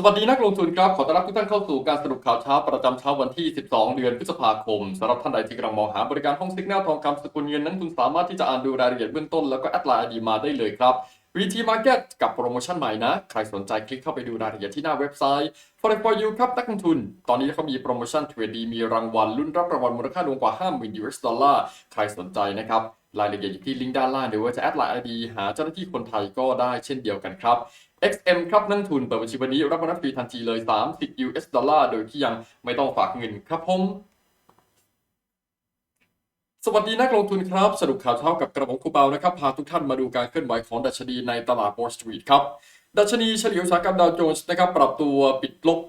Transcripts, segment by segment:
สวัสดีนักลงทุนครับ ขอต้อนรับทุกท่านเข้าสู่การสรุปข่าวเช้าประจำเช้าวันที่ 12 เดือนพฤษภาคมสำหรับท่านใดที่กำลังมองหาบริการห้องซิกแนลทองคำสกุลเงินนั้นคุณสามารถที่จะอ่านดูรายละเอียดเบื้องต้นแล้วก็แอดไลน์ดีมาได้เลยครับ VT Market กับโปรโมชั่นใหม่นะ ใครสนใจคลิกเข้าไปดูรายละเอียดที่หน้าเว็บไซต์ Forex for you ครับนักลงทุน ตอนนี้เขามีโปรโมชั่นเทรดดีมีรางวัลลุ้นรับรางวัลมูลค่ารวมกว่า 50,000 US ดอลลาร์ใครสนใจนะครับ รายละเอียดอยู่ที่ลิงก์ด้านล่างหรือว่าจะแอดไลน์ไอดีหาเจ้าหน้าที่คนไทยก็ได้เช่นเดียวกันครับ XM ครับนักทุนเปิดบัญชีวันนี้รับรับฟรีทันทีเลย 30 US ดอลลาร์โดยที่ยังไม่ต้องฝากเงินครับผมสวัสดีนักลงทุนครับ สรุปข่าวเช้ากับกระผมครูเบานะครับ พาทุกท่านมาดูการเคลื่อนไหวของดัชนีในตลาด Wall Street ครับ ดัชนีเฉลี่ยอุตสาหกรรมดาวโจนส์นะครับปรับตัวปิดลบ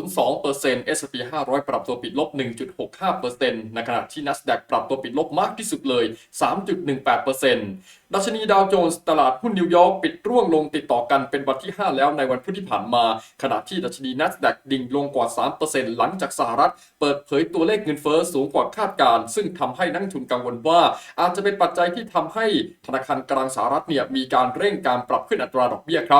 1.02% S&P 500 ปรับตัวปิดลบ 1.65%ในขณะที่ NASDAQ ปรับตัวปิดลบมากที่สุดเลย 3.18%ดัชนีดาวโจนส์ตลาดหุ้นนิวยอร์กปิดร่วงลงติดต่อกันเป็นวันที่ 5 แล้วในวันพุธที่ผ่านมา ขณะที่ดัชนี NASDAQ ดิ่งลงกว่า 3%หลังจากสหรัฐ เปิดเผยตัวเลขเงินเฟ้อสูงกว่าคาดการณ์ซึ่งทำให้นักลงทุนกังวลว่า อาจจะเป็นปัจจัยที่ทำให้ธนาคารกลางสหรัฐเนี่ยมีการเร่งการปรับขึ้นอัตราดอกเบี้ยครับ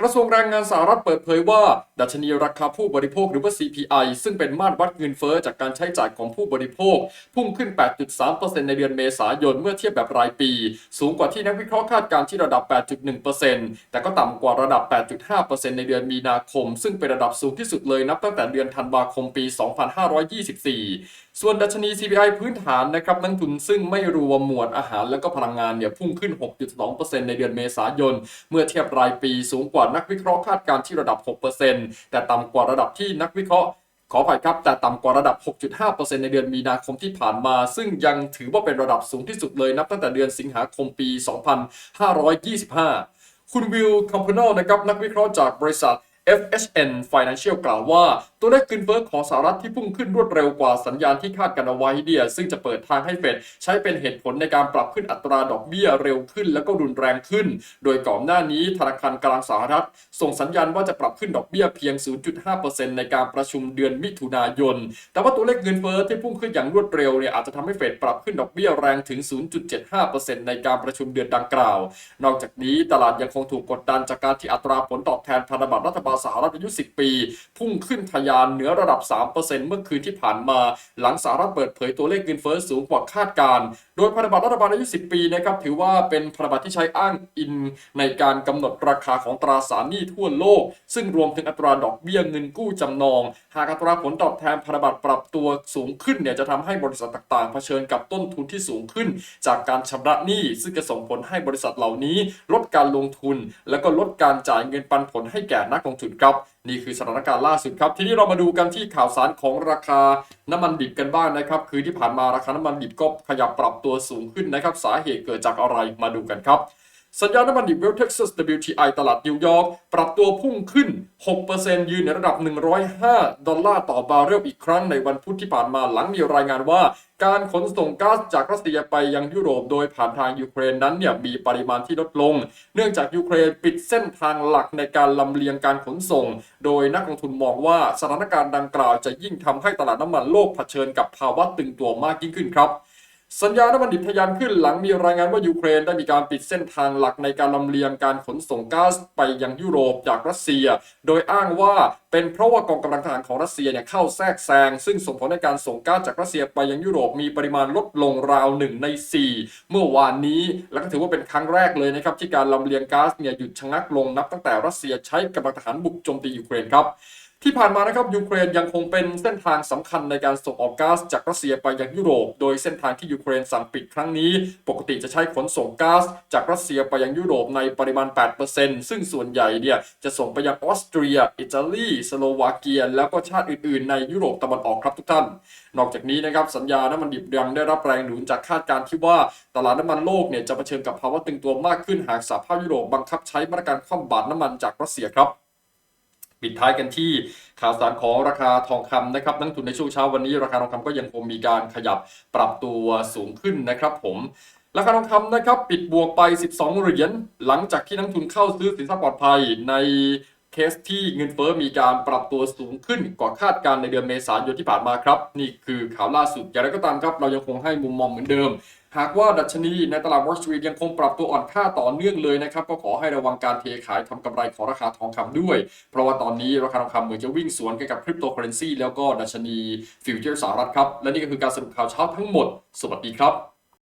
กระทรวงแรงงานสหรัฐเปิดเผยว่า ดัชนีราคาผู้บริโภคหรือว่า CPI ซึ่งเป็นมาตรวัดเงินเฟ้อจากการใช้จ่ายของผู้บริโภค พุ่งขึ้น 8.3%ในเดือนเมษายนเมื่อเทียบแบบรายปี สูงกว่าที่นักวิเคราะห์คาดการณ์ที่ระดับ 8.1%แต่ก็ต่ำกว่าระดับ 8.5%ในเดือนมีนาคม ซึ่งเป็นระดับสูงที่สุดเลยนับตั้งแต่เดือนธันวาคมปี 2524 ส่วนดัชนี CPI พื้นฐานนะครับนักทุนซึ่งไม่รวมหมวดอาหารและก็พลังงานเนี่ยพุ่งขึ้น 6.2%ในเดือนเมษายน เมื่อเทียบรายปีสูงกว่านักวิเคราะห์คาดการณ์ที่ระดับ 6%แต่ต่ำกว่าระดับที่นักวิเคราะห์ขออภัยครับ แต่ต่ำกว่าระดับ 6.5%ในเดือนมีนาคมที่ผ่านมา ซึ่งยังถือว่าเป็นระดับสูงที่สุดเลยนับตั้งแต่เดือนสิงหาคมปี 2525 คุณวิลคอมพนอลนะครับนักวิเคราะห์จากบริษัท FHN Financial กล่าวว่า ตัวเลขเงินเฟ้อของสหรัฐที่พุ่งขึ้นรวดเร็วกว่าสัญญาณที่คาดกันเอาไว้เนี่ยซึ่งจะเปิดทางให้เฟดใช้เป็นเหตุผลในการปรับขึ้นอัตราดอกเบี้ยเร็วขึ้น แล้วก็รุนแรงขึ้น โดยก่อนหน้านี้ธนาคารกลางสหรัฐ ส่งสัญญาณว่าจะปรับขึ้นดอกเบี้ยเพียง 0.5%ในการประชุมเดือนมิถุนายน แต่ว่าตัวเลขเงินเฟ้อที่พุ่งขึ้นอย่างรวดเร็วเนี่ยอาจจะทำให้เฟดปรับขึ้นดอกเบี้ยแรงถึง 0.75%ในการประชุมเดือนดังกล่าว นอกจากนี้ตลาดยังคงถูกกดดันจากการที่อัตราผลตอบแทนพันธบัตรรัฐบาลสหรัฐอายุ 10 ปี พุ่งขึ้นทะยานเหนือระดับ 3%เมื่อคืนที่ผ่านมา หลังสหรัฐเปิดเผยตัวเลขเงินเฟ้อสูงกว่าคาดการ โดยพันธบัตรรัฐบาลอายุ 10 ปีนะครับถือว่าเป็นพันธบัตรที่ใช้อ้างอิงในการกำหนดราคาของตราสารหนี้ทั่วโลก ซึ่งรวมถึงอัตราดอกเบี้ยเงินกู้จำนอง หากอัตราผลตอบแทนพันธบัตรปรับตัวสูงขึ้นเนี่ยจะทำให้บริษัทต่างๆเผชิญกับต้นทุนที่สูงขึ้น จากการชำระหนี้ซึ่งจะส่งผลให้บริษัทเหล่านี้ ลดการลงทุน และก็ลดการจ่ายเงินปันผลให้แก่นักลงทุนครับ นี่คือสถานการณ์ล่าสุดครับ ทีนี้เรามาดูกันที่ข่าวสารของราคาน้ำมันดิบกันบ้างนะครับ คือที่ผ่านมาราคาน้ำมันดิบก็ขยับปรับตัวสูงขึ้นนะครับ สาเหตุเกิดจากอะไรมาดูกันครับ สัญญาณน้ำมันดิบเวลเท็กซัส WTI ตลาดนิวยอร์กปรับตัวพุ่งขึ้น 6%ยืนในระดับ 105 ดอลลาร์ต่อบาร์เรลอีกครั้งในวันพุธที่ผ่านมาหลังมีรายงานว่า การขนส่งก๊าซจากรัสเซียไปยังยุโรปโดยผ่านทางยูเครนนั้นเนี่ยมีปริมาณที่ลดลง เนื่องจากยูเครนปิดเส้นทางหลักในการลำเลียงการขนส่ง โดยนักลงทุนมองว่าสถานการณ์ดังกล่าวจะยิ่งทำให้ตลาดน้ำมันโลกเผชิญกับภาวะตึงตัวมากยิ่งขึ้นครับ สัญญาณน้ำมันดิบทะยานขึ้นหลังมีรายงานว่ายูเครนได้มีการปิดเส้นทางหลักในการลำเลียงการขนส่งก๊าซไปยังยุโรปจากรัสเซีย โดยอ้างว่าเป็นเพราะว่ากองกำลังทหารของรัสเซียเนี่ยเข้าแทรกแซง ซึ่งส่งผลให้การส่งก๊าซจากรัสเซียไปยังยุโรปมีปริมาณลดลงราวหนึ่งใน 4 เมื่อวานนี้ และก็ถือว่าเป็นครั้งแรกเลยนะครับที่การลำเลียงก๊าซเนี่ยหยุดชะงักลงนับตั้งแต่รัสเซียใช้กำลังทหารบุกโจมตียูเครนครับ ที่ผ่านมานะครับยูเครนยังคงเป็นเส้นทางสำคัญในการส่งออกก๊าซจากรัสเซียไปยังยุโรป โดยเส้นทางที่ยูเครนสั่งปิดครั้งนี้ ปกติจะใช้ขนส่งก๊าซจากรัสเซียไปยังยุโรปในปริมาณ 8%ซึ่งส่วนใหญ่เนี่ยจะส่งไปยังออสเตรีย อิตาลี สโลวาเกีย แล้วก็ชาติอื่นๆ ในยุโรปตะวันออกครับทุกท่าน นอกจากนี้นะครับสัญญาน้ำมันดิบยังได้รับแรงหนุนจากคาดการณ์ที่ว่าตลาดน้ำมันโลกเนี่ยจะเผชิญกับภาวะตึงตัวมากขึ้นหากสหภาพยุโรปบังคับใช้มาตรการคว่ำบาตรน้ำมันจากรัสเซียครับ ปิดท้ายกันที่ข่าวสารของราคาทองคำนะครับนักทุนในช่วงเช้าวันนี้ราคาทองคำก็ยังคงมีการขยับปรับตัวสูงขึ้นนะครับ ผมราคาทองคำนะครับปิดบวกไป 12 เหรียญหลังจากที่นักทุนเข้าซื้อสินทรัพย์ปลอดภัยในเคสที่เงินเฟ้อมีการปรับตัวสูงขึ้นกว่าคาดการณ์ในเดือนเมษายนที่ผ่านมาครับ นี่คือข่าวล่าสุดอย่างไรก็ตามครับ เรายังคงให้มุมมองเหมือนเดิม หากว่าดัชนีในตลาดวอชิงตันยังคงปรับตัวอ่อนค่าต่อเนื่องเลยนะครับ ก็ขอให้ระวังการเทขายทำกำไรของราคาทองคำด้วย เพราะว่าตอนนี้ราคาทองคำเหมือนจะวิ่งสวนกันกับคริปโตเคอเรนซีแล้วก็ดัชนีฟิวเจอร์สหรัฐครับ และนี่ก็คือการสรุปข่าวเช้าทั้งหมด สวัสดีครับ